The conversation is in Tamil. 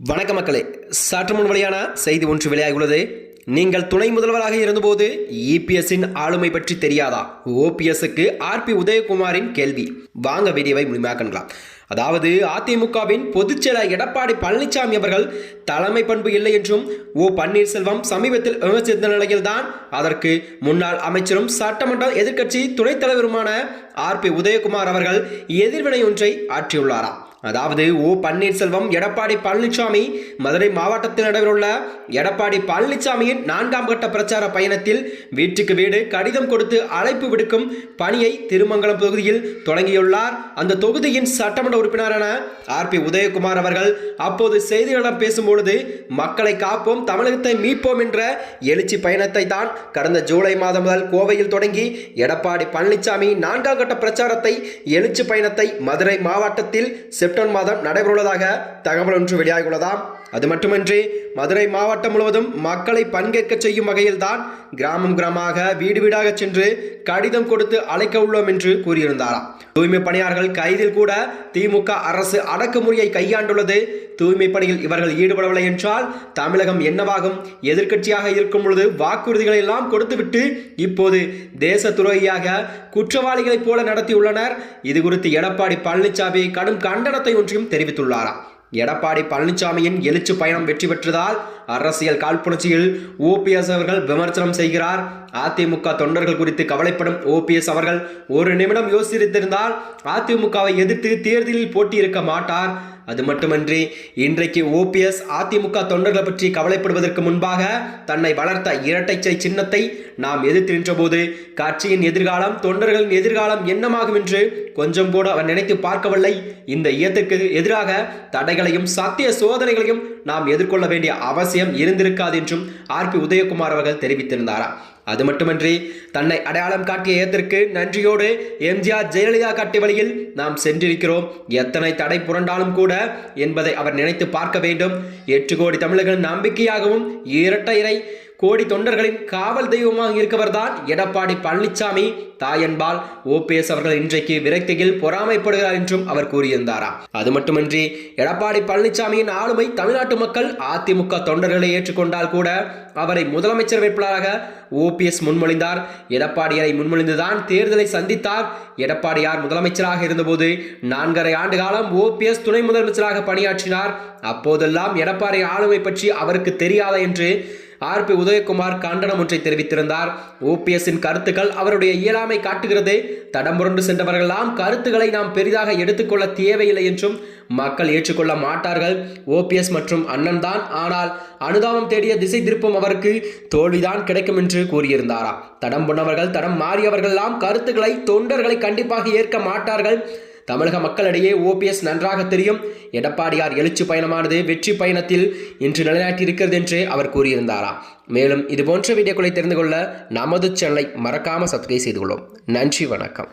வணக்க மக்களே சற்று முன் வெளியான செய்தி ஒன்று வெளியாகியுள்ளது. நீங்கள் துணை முதல்வராக இருந்தபோது இபிஎஸ்ஸின் ஆளுமை பற்றி தெரியாதா? ஓபிஎஸ்க்கு ஆர்பி உதயகுமாரின் கேள்வி. வாங்க வீடியோவை முழுமையாக்கலாம் அதாவது அதிமுகவின் பொதுச்செயலர் எடப்பாடி பழனிசாமி அவர்கள் தலைமை பண்பு இல்லை என்றும் ஓ பன்னீர்செல்வம் சமீபத்தில் விமர்சித்த நிலையில்தான் அதற்கு முன்னாள் அமைச்சரும் சட்டமன்ற எதிர்க்கட்சி துணைத் தலைவருமான ஆர்பி உதயகுமார் அவர்கள் எதிர்வினை ஒன்றை ஆற்றியுள்ளாராம் அதாவது ஓ பன்னீர்செல்வம் எடப்பாடி பழனிசாமி மதுரை மாவட்டத்தில் நடைபெறவுள்ள எடப்பாடி பழனிசாமியின் நான்காம் கட்ட பிரச்சார பயணத்தில் வீட்டுக்கு வீடு கடிதம் கொடுத்து அழைப்பு விடுக்கும் பணியை திருமங்கலம் தொகுதியில் தொடங்கியுள்ளார். அந்த தொகுதியின் சட்டமன்ற உறுப்பினரான ஆர் பி உதயகுமார் அவர்கள். அப்போது செய்தியாளர் பேசும்பொழுது மக்களை காப்போம் தமிழகத்தை மீட்போம் என்ற எழுச்சி பயணத்தை தான் கடந்த ஜூலை மாதம் முதல் கோவையில் தொடங்கி எடப்பாடி பழனிசாமி நான்காம் கட்ட பிரச்சாரத்தை எழுச்சி பயணத்தை மதுரை மாவட்டத்தில் செப்டம்பர் மாதம் நடைபெறவுள்ளதாக தகவல் ஒன்று வெளியாகியுள்ளதாம். அது மட்டுமின்றி மதுரை மாவட்டம் முழுவதும் மக்களை பங்கேற்க செய்யும் வகையில்தான் கிராமம் கிராமமாக வீடு வீடாக சென்று கடிதம் கொடுத்து அழைக்க உள்ளோம் என்று கூறியிருந்தாராம். தூய்மை பணியாளர்கள் கைதில் கூட திமுக அரசு அடக்குமுறையை கையாண்டுள்ளது. தூய்மை பணியில் இவர்கள் ஈடுபடவில்லை என்றால் தமிழகம் என்னவாகும்? எதிர்க்கட்சியாக இருக்கும் பொழுது வாக்குறுதிகளை எல்லாம் கொடுத்துவிட்டு இப்போது தேச துரோகியாக குற்றவாளிகளைப் போல நடத்தியுள்ளனர். இது குறித்து எடப்பாடி பழனிசாமி கடும் கண்டனத்தை ஒன்றையும் தெரிவித்துள்ளாராம். எடப்பாடி பழனிசாமியின் எழுச்சி பயணம் வெற்றி பெற்றதால் அரசியல் காழ்ப்புணர்ச்சியில் ஓபிஎஸ் அவர்கள் விமர்சனம் செய்கிறார். அதிமுக தொண்டர்கள் குறித்து கவலைப்படும் ஓபிஎஸ் அவர்கள் ஒரு நிமிடம் யோசித்திருந்தால் அதிமுகவை எதிர்த்து தேர்தலில் போட்டியிருக்க மாட்டார். அது மட்டுமன்றி இன்றைக்கு ஓபிஎஸ் அதிமுக தொண்டர்களை பற்றி கவலைப்படுவதற்கு முன்பாக தன்னை வளர்த்த இரட்டைச்சை சின்னத்தை நாம் எதிர்த்து நின்றபோது கட்சியின் எதிர்காலம் தொண்டர்களின் எதிர்காலம் என்னமாகும் என்று கொஞ்சம் கூட அவர் நினைத்து பார்க்கவில்லை. இந்த இயத்திற்கு எதிராக தடைகளையும் சத்திய சோதனைகளையும் நாம் எதிர்கொள்ள வேண்டிய அவசியம் இருந்திருக்காது என்றும் ஆர்பி உதயகுமார் அவர்கள் தெரிவித்திருந்தாரா. அது மட்டுமன்றி தன்னை அடையாளம் காட்டிய ஏத்திற்கு நன்றியோடு எம்ஜிஆர் ஜெயலலிதா காட்டிய வழியில் நாம் சென்றிருக்கிறோம். எத்தனை தடை புரண்டாலும் கூட என்பதை அவர் நினைத்து பார்க்க வேண்டும். எட்டு கோடி தமிழர்களின் நம்பிக்கையாகவும் இரட்டையரை கோடி தொண்டர்களின் காவல் தெய்வமாக இருக்கவர்தான் எடப்பாடி பழனிசாமி தாயன்பால் ஓபிஎஸ் அவர்கள் இன்றைக்கு விரக்தியில் பொறாமைப்படுகிறார் என்றும் அவர் கூறியிருந்தாராம் அது மட்டுமின்றி எடப்பாடி பழனிசாமியின் ஆளுமை தமிழ்நாட்டு மக்கள் அதிமுக தொண்டர்களை ஏற்றுக்கொண்டால் கூட அவரை முதலமைச்சர் வேட்பாளராக ஓபிஎஸ் முன்மொழிந்தார். எடப்பாடியாரை முன்மொழிந்துதான் தேர்தலை சந்தித்தார். எடப்பாடியார் முதலமைச்சராக இருந்தபோது நான்கரை ஆண்டு காலம் ஓபிஎஸ் துணை முதலமைச்சராக பணியாற்றினார். அப்போதெல்லாம் எடப்பாடி ஆளுமை பற்றி அவருக்கு தெரியாத என்று ஆர்பி உதயகுமார் கண்டனம் ஒன்றை தெரிவித்திருந்தார். ஓபிஎஸ்ஸின் கருத்துக்கள் அவருடைய இயலாமை காட்டுகிறது. தடம்புரண்டு சென்றவர்களெல்லாம் கருத்துக்களை நாம் பெரிதாக எடுத்துக்கொள்ள தேவையில்லை என்றும் மக்கள் ஏற்றுக்கொள்ள மாட்டார்கள். ஓபிஎஸ் மற்றும் அண்ணன் தான். ஆனால் அனுதாபம் தேடிய திசை திருப்பும் அவருக்கு தோல்விதான் கிடைக்கும் என்று கூறியிருந்தாரா. தடம் பொன்னவர்கள் தடம் மாறியவர்களெல்லாம் கருத்துக்களை தொண்டர்களை கண்டிப்பாக ஏற்க மாட்டார்கள். தமிழக மக்களிடையே ஓபிஎஸ் நன்றாக தெரியும். எடப்பாடியார் எழுச்சி பயணமானது வெற்றி பயணத்தில் இன்று நிலைநாட்டியிருக்கிறது என்று அவர் கூறியிருந்தாரா. மேலும் இதுபோன்ற வீடியோக்களை தெரிந்து கொள்ள நமது சேனலை மறக்காமல் சப்ஸ்கிரைப் செய்து கொள்ளும். நன்றி வணக்கம்.